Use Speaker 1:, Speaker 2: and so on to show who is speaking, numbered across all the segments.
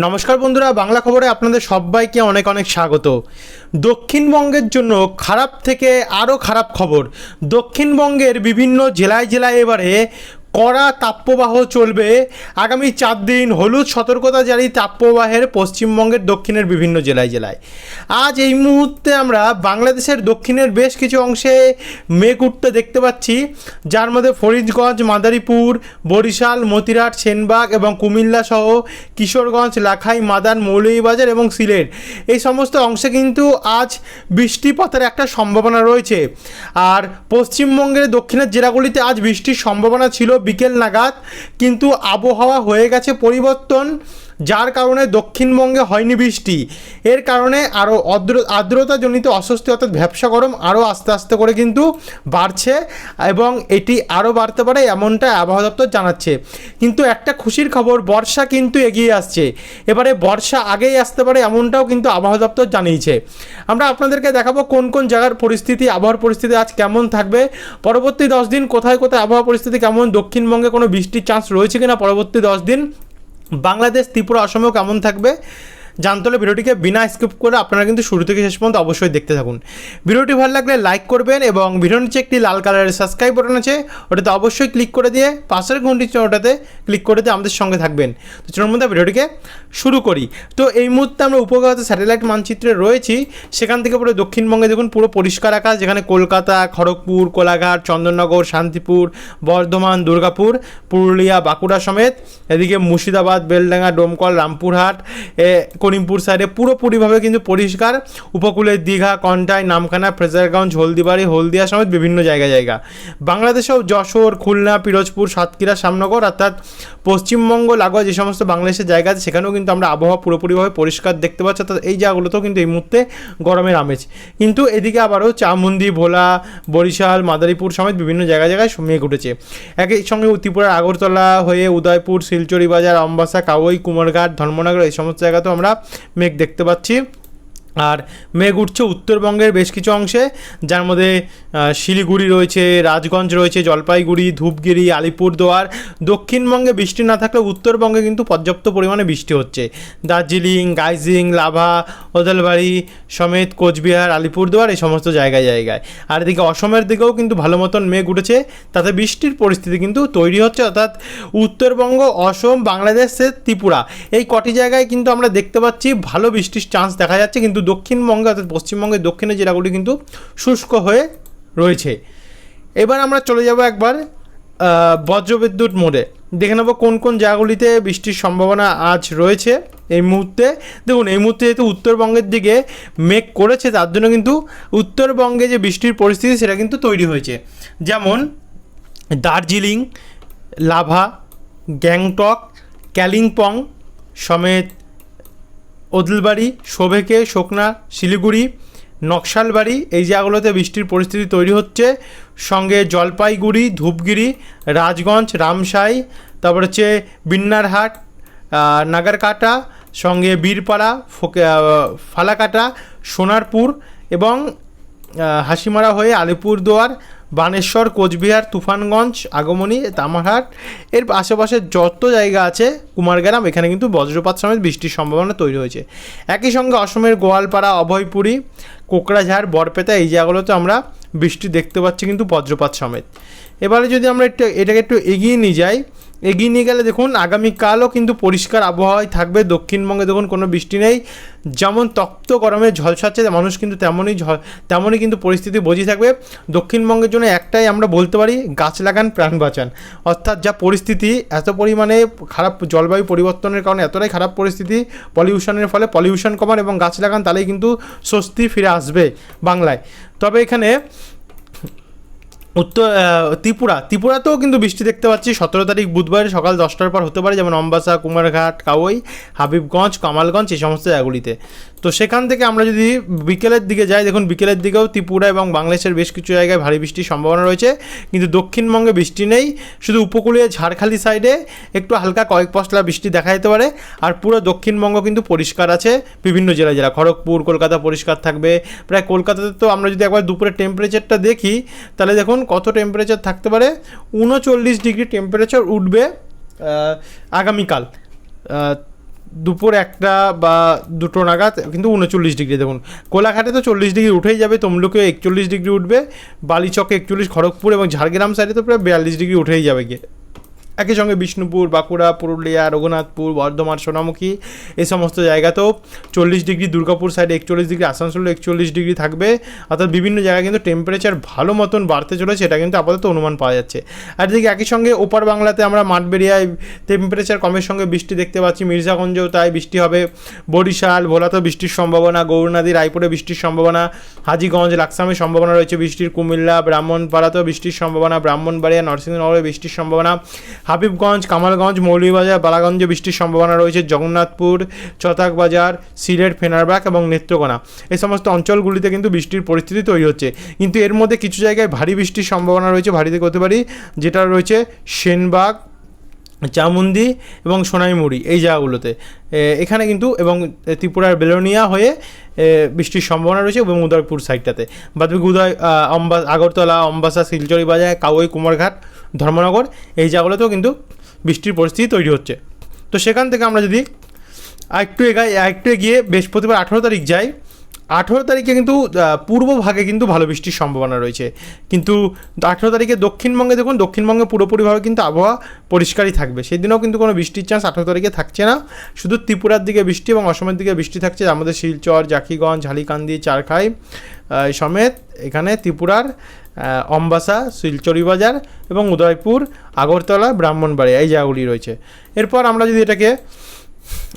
Speaker 1: নমস্কার বন্ধুরা, বাংলা খবরে আপনাদের সবাইকে অনেক অনেক স্বাগত। দক্ষিণবঙ্গের জন্য খারাপ থেকে আরও খারাপ খবর। দক্ষিণবঙ্গের বিভিন্ন জেলায় জেলায় এবারে কড়া তাপপ্রবাহ চলবে। আগামী চার দিন হলুদ সতর্কতা জারি তাপপ্রবাহের পশ্চিমবঙ্গের দক্ষিণের বিভিন্ন জেলায় জেলায়। আজ এই মুহূর্তে আমরা বাংলাদেশের দক্ষিণের বেশ কিছু অংশে মেঘ উঠতে দেখতে পাচ্ছি। যার মধ্যে ফরিদগঞ্জ, মাদারীপুর, বরিশাল, মতিরাট, সেনবাগ এবং কুমিল্লা সহ কিশোরগঞ্জ, লাখাই, মাদান, মৌলভীবাজার এবং সিলেট। এই সমস্ত অংশে কিন্তু আজ বৃষ্টিপাতের একটা সম্ভাবনা রয়েছে। আর পশ্চিমবঙ্গের দক্ষিণের জেলাগুলিতে আজ বৃষ্টির সম্ভাবনা ছিল বিকেল নাগাদ কিন্তু আবহাওয়া হয়ে গেছে পরিবর্তন। যার কারণে দক্ষিণবঙ্গে হয়নি বৃষ্টি। এর কারণে আরও আর্দ্রতাজনিত অস্বস্তি অর্থাৎ ব্যবসা গরম আরও আস্তে আস্তে করে কিন্তু বাড়ছে এবং এটি আরও বাড়তে পারে এমনটা আবহাওয়া দপ্তর জানাচ্ছে। কিন্তু একটা খুশির খবর, বর্ষা কিন্তু এগিয়ে আসছে। এবারে বর্ষা আগেই আসতে পারে এমনটাও কিন্তু আবহাওয়া দপ্তর জানিয়েছে। আমরা আপনাদেরকে দেখাবো কোন কোন জায়গার পরিস্থিতি, আবহাওয়ার পরিস্থিতি আজ কেমন থাকবে। পরবর্তী দশ দিন কোথায় কোথায় আবহাওয়া পরিস্থিতি কেমন, দক্ষিণবঙ্গে কোনো বৃষ্টির চান্স রয়েছে কিনা পরবর্তী দশ দিন? বাংলাদেশ ত্রিপুরা অসমেও কেমন থাকবে? জানতে হলে ভিডিওটিকে বিনা স্কিপ করে আপনারা কিন্তু শুরু থেকে শেষ পর্যন্ত অবশ্যই দেখতে থাকুন। ভিডিওটি ভালো লাগলে লাইক করবেন এবং ভিডিওর নিচে একটি লাল কালারের সাবস্ক্রাইব বাটন আছে, ওটাতে অবশ্যই ক্লিক করে দিয়ে পাশের ঘন্টি ওটাতে ক্লিক করে দিয়ে আমাদের সঙ্গে থাকবেন। তো চলুন মধ্যে ভিডিওটিকে শুরু করি। তো এই মুহূর্তে আমরা উপগ্রহ স্যাটেলাইট মানচিত্রে রয়েছি, সেখান থেকে পুরো দক্ষিণবঙ্গে দেখুন, পুরো পরিষ্কার আকাশ, যেখানে কলকাতা, খড়গপুর, কোলাঘাট, চন্দননগর, শান্তিপুর, বর্ধমান, দুর্গাপুর, পুরুলিয়া, বাঁকুড়া সমেত, এদিকে মুর্শিদাবাদ, বেলডাঙ্গা, ডোমকল, রামপুরহাট করিমপুর সাইডে পুরোপুরিভাবে কিন্তু পরিষ্কার। উপকূলের দীঘা, কন্টাই, নামখানা, ফ্রেজারগঞ্জ, হলদিবাড়ি, হলদিয়া সমেত বিভিন্ন জায়গা জায়গা। বাংলাদেশেও যশোর, খুলনা, পিরোজপুর, সাতক্ষীরা, শ্যামনগর অর্থাৎ পশ্চিমবঙ্গ, লাগোয়া যে সমস্ত বাংলাদেশের জায়গা আছে, সেখানেও কিন্তু আমরা আবহাওয়া পুরোপুরিভাবে পরিষ্কার দেখতে পাচ্ছি, অর্থাৎ এই জায়গাগুলোতেও কিন্তু এই মুহূর্তে গরমের আমেজ কিন্তু এদিকে আবারও চামুন্দি ভোলা, বরিশাল, মাদারীপুর সমেত বিভিন্ন জায়গা জায়গায় মেঘ উঠেছে। একই সঙ্গে ত্রিপুরার আগরতলা হয়ে উদয়পুর শিলচরি বাজার অম্বাসা কাওই কুমারঘাট, ধর্মনগর এই সমস্ত জায়গাতেও আমরা মেঘ দেখতে পাচ্ছি। আর মেঘ উঠছে উত্তরবঙ্গের বেশ কিছু অংশে, যার মধ্যে শিলিগুড়ি রয়েছে, রাজগঞ্জ রয়েছে, জলপাইগুড়ি, ধূপগিরি, আলিপুরদুয়ার, দক্ষিণবঙ্গে বৃষ্টি না থাকলেও উত্তরবঙ্গে কিন্তু পর্যাপ্ত পরিমাণে বৃষ্টি হচ্ছে। দার্জিলিং, গাইজিং, লাভা ওদলবাড়ি সমেত কোচবিহার, আলিপুরদুয়ার এই সমস্ত জায়গায় জায়গায়। আর এদিকে অসমের দিকেও কিন্তু ভালো মতন মেঘ উঠেছে, তাতে বৃষ্টির পরিস্থিতি কিন্তু তৈরি হচ্ছে, অর্থাৎ উত্তরবঙ্গ, অসম, বাংলাদেশ, সে ত্রিপুরা। এই কটি জায়গায় কিন্তু আমরা দেখতে পাচ্ছি ভালো বৃষ্টির চান্স দেখা যাচ্ছে, কিন্তু দক্ষিণবঙ্গে অর্থাৎ পশ্চিমবঙ্গের দক্ষিণের জেলাগুলি কিন্তু শুষ্ক হয়ে রয়েছে। এবার আমরা চলে যাব একবার বজ্রবিদ্যুৎ মোড়ে। দেখে নেব কোন কোন জায়গাগুলিতে বৃষ্টির সম্ভাবনা আজ রয়েছে এই মুহূর্তে। দেখুন, এই মুহূর্তে যেহেতু উত্তরবঙ্গের দিকে মেঘ করেছে, তার জন্য কিন্তু উত্তরবঙ্গে যে বৃষ্টির পরিস্থিতি, সেটা কিন্তু তৈরি হয়েছে। যেমন, দার্জিলিং, লাভা, গ্যাংটক, ক্যালিম্পং, সমেত ওদলবাড়ি শোভেকে, শোকনা, শিলিগুড়ি, নকশালবাড়ি, এই জায়গাগুলোতে বৃষ্টির পরিস্থিতি তৈরি হচ্ছে। সঙ্গে জলপাইগুড়ি, ধূপগিরি, রাজগঞ্জ, রামসাই, তারপর হচ্ছে বিন্নারহাট নাগারকাটা, সঙ্গে বীরপাড়া ফালাকাটা, সোনারপুর এবং হাসিমারা হয়ে আলিপুরদুয়ার বানেশ্বর, কোচবিহার, তুফানগঞ্জ, আগমনী, তামারহাট, এর আশেপাশে যত জায়গা আছে, কুমারগ্রাম, এখানে কিন্তু বজ্রপাত সমেত বৃষ্টির সম্ভাবনা তৈরি হয়েছে। একই সঙ্গে অসমের গোয়ালপাড়া, অভয়পুরী কোকরাঝাড় বরপেতা এই জায়গাগুলোতে আমরা বৃষ্টি দেখতে পাচ্ছি কিন্তু বজ্রপাত সমেত। এবারে যদি আমরা একটু, এটাকে একটু এগিয়ে নিয়ে যাই, এগিয়ে নিয়ে গেলে দেখুন, আগামীকালও কিন্তু পরিষ্কার আবহাওয়ায় থাকবে। দক্ষিণবঙ্গে দেখুন কোনো বৃষ্টি নেই। যেমন তপ্ত গরমে ঝলসাচ্ছে মানুষ কিন্তু তেমনই তেমনই কিন্তু পরিস্থিতি বোঝি থাকবে। দক্ষিণবঙ্গের জন্য একটাই আমরা বলতে পারি, গাছ লাগান, প্রাণ বাঁচান। অর্থাৎ যা পরিস্থিতি, এত পরিমাণে খারাপ জলবায়ু পরিবর্তনের কারণে এতটাই খারাপ পরিস্থিতি পলিউশনের ফলে পলিউশন কমান এবং গাছ লাগান, তাহলেই কিন্তু স্বস্তি ফিরে আসবে বাংলায়। তবে এখানে উত্তর ত্রিপুরা। ত্রিপুরাতেও কিন্তু বৃষ্টি দেখতে পাচ্ছি। সতেরো তারিখ বুধবার সকাল দশটার পর হতে পারে, যেমন অম্বাসা, কুমারঘাট, কাউই, হাবিবগঞ্জ, কামালগঞ্জ, এই সমস্ত জায়গাগুলিতে। তো সেখান থেকে আমরা যদি বিকেলের দিকে যাই, দেখুন বিকেলের দিকেও ত্রিপুরা এবং বাংলাদেশের বেশ কিছু জায়গায় ভারী বৃষ্টির সম্ভাবনা রয়েছে। কিন্তু দক্ষিণবঙ্গে বৃষ্টি নেই। শুধু উপকূলীয় ঝাড়খালি সাইডে একটু হালকা কয়েক পশলা বৃষ্টি দেখা যেতে পারে। আর পুরো দক্ষিণবঙ্গ কিন্তু পরিষ্কার আছে। বিভিন্ন জেলা জেলা খড়গপুর, কলকাতা পরিষ্কার থাকবে। প্রায় কলকাতাতে তো আমরা যদি একবার দুপুরের টেম্পারেচারটা দেখি, তাহলে দেখুন কত টেম্পারেচার থাকতে পারে? উনচল্লিশ ডিগ্রি টেম্পারেচার উঠবে আগামীকাল। দুপুর একটা বা দুটো নাগাদ, কিন্তু উনচল্লিশ ডিগ্রি। দেখুন, কোলাঘাটে তো চল্লিশ ডিগ্রি উঠেই যাবে তমলুকে একচল্লিশ ডিগ্রি উঠবে, বালিচকে একচল্লিশ, খড়গপুর এবং ঝাড়গ্রাম সাইডে তো প্রায় বিয়াল্লিশ ডিগ্রি উঠেই যাবে গিয়ে। একই সঙ্গে বিষ্ণুপুর, বাঁকুড়া, পুরুলিয়া, রঘুনাথপুর, বর্ধমান, সোনামুখী এই সমস্ত জায়গাতেও চল্লিশ ডিগ্রি দুর্গাপুর সাইডে একচল্লিশ ডিগ্রি, আসানসোলে একচল্লিশ ডিগ্রি থাকবে। অর্থাৎ বিভিন্ন জায়গায় কিন্তু টেম্পারেচার ভালো মতন বাড়তে চলেছে, এটা কিন্তু আপাতত অনুমান পাওয়া যাচ্ছে। আর এদিকে একই সঙ্গে ওপার বাংলাতে আমরা মাঠবেরিয়ায় টেম্পারেচার কমের সঙ্গে বৃষ্টি দেখতে পাচ্ছি, মির্জাগঞ্জেও তাই বৃষ্টি হবে। বরিশাল, ভোলাতেও বৃষ্টির সম্ভাবনা গৌরনাদী রায়পুরে বৃষ্টির সম্ভাবনা, হাজিগঞ্জ লাকসামের সম্ভাবনা রয়েছে বৃষ্টির, কুমিল্লা, ব্রাহ্মণপাড়াতেও বৃষ্টির সম্ভাবনা, ব্রাহ্মণবাড়িয়া, নরসিংহনগরে বৃষ্টির সম্ভাবনা। হাবিবগঞ্জ, কামালগঞ্জ, মৌলভীবাজার, বালাগঞ্জে বৃষ্টির সম্ভাবনা রয়েছে, জগন্নাথপুর, চতাকবাজার, সিলেট, ফেনারবাগ এবং নেত্রকোনা। এই সমস্ত অঞ্চলগুলিতে কিন্তু বৃষ্টির পরিস্থিতি তৈরি হচ্ছে। কিন্তু এর মধ্যে কিছু জায়গায় ভারী বৃষ্টির সম্ভাবনা রয়েছে, ভারী থেকে হতে পারি যেটা রয়েছে সেনবাগ চামুন্দি এবং সোনাইমুড়ি এই জায়গাগুলোতে। এখানে কিন্তু এবং ত্রিপুরার বেলোনিয়া হয়ে বৃষ্টির সম্ভাবনা রয়েছে এবং উদয়পুর সাইডটাতে। বাদবাকি উদয় অম্বা, আগরতলা, অম্বাসা, শিলচরি বাজার কাউই, কুমারঘাট, ধর্মনগর এই জায়গাগুলোতেও কিন্তু বৃষ্টির পরিস্থিতি তৈরি হচ্ছে। তো সেখান থেকে আমরা যদি আরেকটু এগাই, আরেকটু এগিয়ে বৃহস্পতিবার আঠেরো তারিখ যাই আঠেরো তারিখে কিন্তু পূর্ব ভাগে কিন্তু ভালো বৃষ্টির সম্ভাবনা রয়েছে। কিন্তু আঠেরো তারিখে দক্ষিণবঙ্গে দেখুন, দক্ষিণবঙ্গে পুরোপুরিভাবে কিন্তু আবহাওয়া পরিষ্কারই থাকবে। সেই দিনেও কিন্তু কোনো বৃষ্টির চান্স আঠেরো তারিখে থাকছে না। শুধু ত্রিপুরার দিকে বৃষ্টি এবং অসমের দিকে বৃষ্টি থাকছে আমাদের শিলচর, জাকিগঞ্জ ঝালিকান্দি চারখাই সমেত এখানে ত্রিপুরার অম্বাসা, শিলচরি বাজার এবং উদয়পুর, আগরতলা, ব্রাহ্মণবাড়িয়া এই জায়গাগুলি রয়েছে। এরপর আমরা যদি এটাকে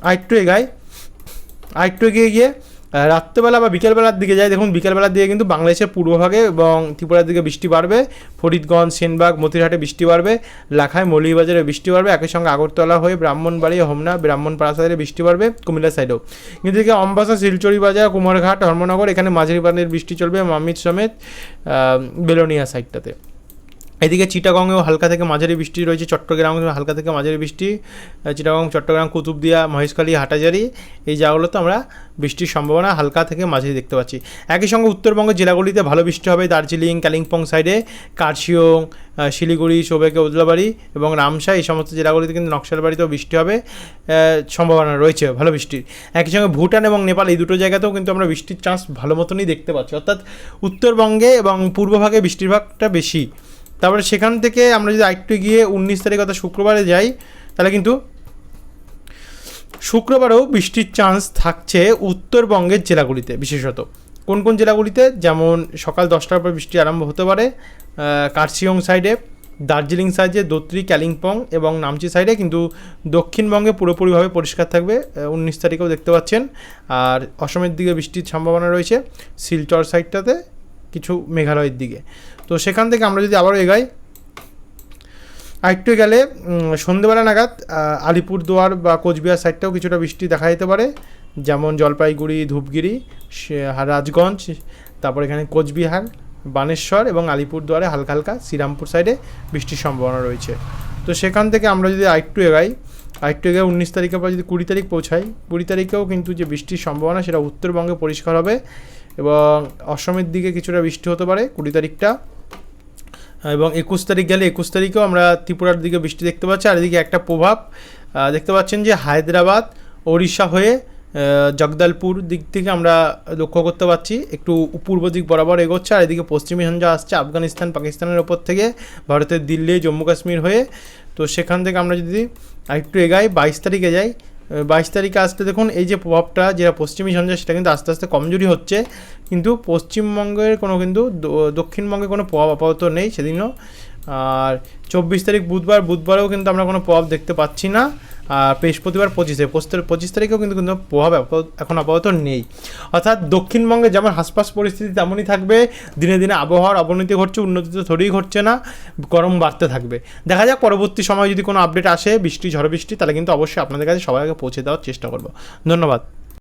Speaker 1: আরেকটু এগাই, আরেকটু এগিয়ে গিয়ে রাত্রেবেলা বা বিকেলবেলার দিকে যাই দেখুন, বিকেলবেলার দিকে কিন্তু বাংলাদেশের পূর্বভাগে এবং ত্রিপুরার দিকে বৃষ্টি বাড়বে। ফরিদগঞ্জ, সেনবাগ, মতিরহাটে বৃষ্টি বাড়বে। লাখায় মৌলিবাজারে বৃষ্টি বাড়বে। একই সঙ্গে আগরতলা হয়ে ব্রাহ্মণবাড়ি, হোমনা ব্রাহ্মণপাড়া সাইডে বৃষ্টি বাড়বে কুমিল্লা সাইডেও কিন্তু এদিকে অম্বাসা শিলচরি বাজার কুমারঘাট, ধর্মনগর, এখানে মাঝারি পানির বৃষ্টি চলবে মামিদ সমেত বেলোনিয়া সাইডটাতে এদিকে চিটাগংয়েও হালকা থেকে মাঝারি বৃষ্টি রয়েছে চট্টগ্রামে হালকা থেকে মাঝারি বৃষ্টি। চিটাগং, চট্টগ্রাম, কুতুবদিয়া, মহেশখালী, হাটাজারি, এই জায়গাগুলোতে আমরা বৃষ্টির সম্ভাবনা হালকা থেকে মাঝারি দেখতে পাচ্ছি। একই সঙ্গে উত্তরবঙ্গের জেলাগুলিতে ভালো বৃষ্টি হবে, দার্জিলিং, কালিম্পং সাইডে কার্শিয়ং শিলিগুড়ি, সোবেকে, উদলাবাড়ি এবং রামসা, এই সমস্ত জেলাগুলিতে কিন্তু নকশালবাড়িতেও বৃষ্টি হবে সম্ভাবনা রয়েছে ভালো বৃষ্টির। একই সঙ্গে ভুটান এবং নেপাল এই দুটো জায়গাতেও কিন্তু আমরা বৃষ্টির চান্স ভালো মতনই দেখতে পাচ্ছি। অর্থাৎ উত্তরবঙ্গে এবং পূর্বভাগে বৃষ্টির ভাগটা বেশি। তারপরে সেখান থেকে আমরা যদি আরেকটু গিয়ে উনিশ তারিখ অর্থাৎ শুক্রবারে যাই তাহলে কিন্তু শুক্রবারেও বৃষ্টির চান্স থাকছে উত্তরবঙ্গের জেলাগুলিতে বিশেষত। কোন কোন জেলাগুলিতে? যেমন সকাল দশটার পর বৃষ্টি আরম্ভ হতে পারে আহ, কার্শিয়ং সাইডে দার্জিলিং সাইডে দোত্রি কালিম্পং এবং নামচি সাইডে কিন্তু দক্ষিণবঙ্গে পুরোপুরিভাবে পরিষ্কার থাকবে উনিশ তারিখেও দেখতে পাচ্ছেন। আর অসমের দিকে বৃষ্টির সম্ভাবনা রয়েছে শিলচর সাইডটাতে কিছু মেঘালয়ের দিকে। তো সেখান থেকে আমরা যদি আবারও এগাই, আরেকটু গেলে সন্ধেবেলা নাগাদ আলিপুরদুয়ার বা কোচবিহার সাইডটাও কিছুটা বৃষ্টি দেখা যেতে পারে। যেমন জলপাইগুড়ি, ধূপগিরি রাজগঞ্জ, তারপর এখানে কোচবিহার, বানেশ্বর এবং আলিপুরদুয়ারে হালকা হালকা শ্রীরামপুর সাইডে বৃষ্টির সম্ভাবনা রয়েছে। তো সেখান থেকে আমরা যদি আরেকটু এগাই আরেকটু এগাই উনিশ তারিখের পর যদি কুড়ি তারিখ পৌঁছাই, কুড়ি তারিখেও কিন্তু যে বৃষ্টির সম্ভাবনা সেটা উত্তরবঙ্গে পরিষ্কার হবে। এবং অসমের দিকে কিছুটা বৃষ্টি হতে পারে, কুড়ি তারিখটা। এবং একুশ তারিখ গেলে, একুশ তারিখেও আমরা ত্রিপুরার দিকে বৃষ্টি দেখতে পাচ্ছি। আর এদিকে একটা প্রভাব দেখতে পাচ্ছেন যে হায়দ্রাবাদ, ওড়িশা হয়ে জগদলপুর দিক থেকে আমরা লক্ষ্য করতে পারছি একটু পূর্ব দিক বরাবর এগোচ্ছে, আর এদিকে পশ্চিমী ঝঞ্ঝা আসছে, আফগানিস্তান, পাকিস্তানের ওপর থেকে, ভারতের দিল্লি, জম্মু কাশ্মীর হয়ে। তো সেখান থেকে আমরা যদি আরেকটু এগাই, বাইশ তারিখে যাই বাইশ তারিখে আসতে দেখুন, এই যে প্রভাবটা যেটা পশ্চিমী সঞ্জয় সেটা কিন্তু আস্তে আস্তে কমজোরি হচ্ছে। কিন্তু পশ্চিমবঙ্গের কোনো কিন্তু দক্ষিণবঙ্গে কোনো প্রভাব আপাতত নেই সেদিনও। আর চব্বিশ তারিখ বুধবার, বুধবারেও কিন্তু আমরা কোনো প্রভাব দেখতে পাচ্ছি না। বৃহস্পতিবার পঁচিশে, পঁচিশ পঁচিশ তারিখেও কিন্তু কোনো প্রভাব এখন আপাতত নেই। অর্থাৎ দক্ষিণবঙ্গে যেমন হাসপাস পরিস্থিতি তেমনই থাকবে, দিনে দিনে আবহাওয়ার অবনতি ঘটছে, উন্নতি তো ধরেই ঘটছে না, গরম বাড়তে থাকবে। দেখা যাক, পরবর্তী সময় যদি কোনো আপডেট আসে, বৃষ্টি ঝড় বৃষ্টি তাহলে কিন্তু অবশ্যই আপনাদের কাছে সবাই আগে পৌঁছে দেওয়ার চেষ্টা করব। ধন্যবাদ।